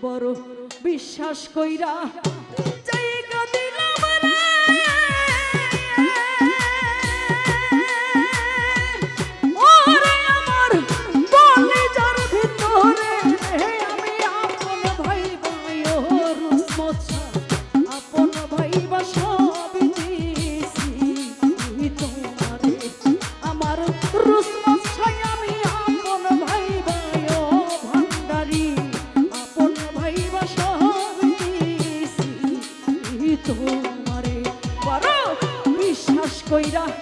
বড় বিশ্বাস কইরা কইরা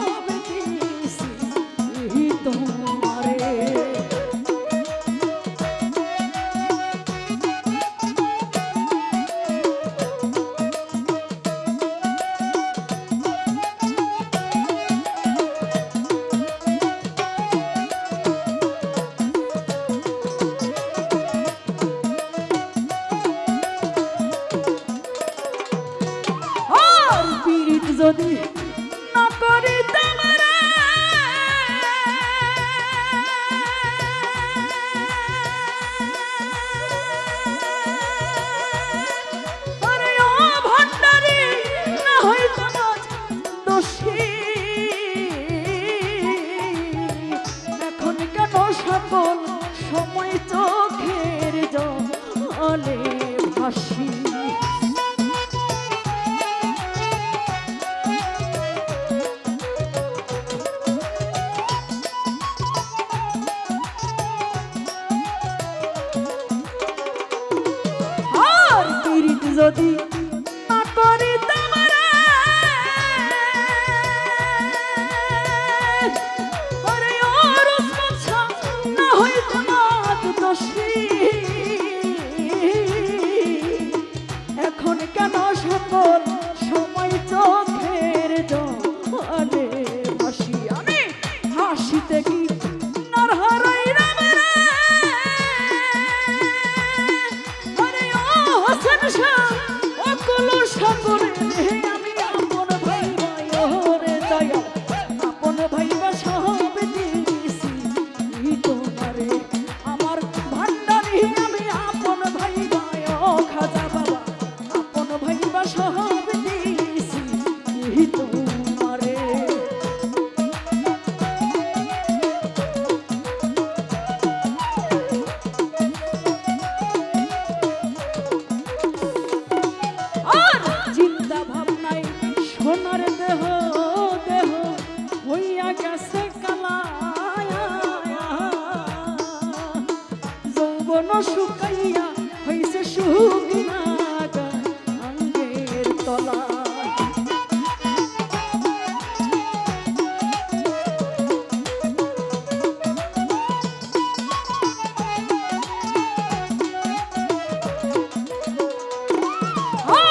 うん。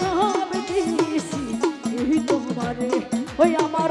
সব দিয়েছি। তোমারে ওই আমার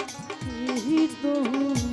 কি তুমি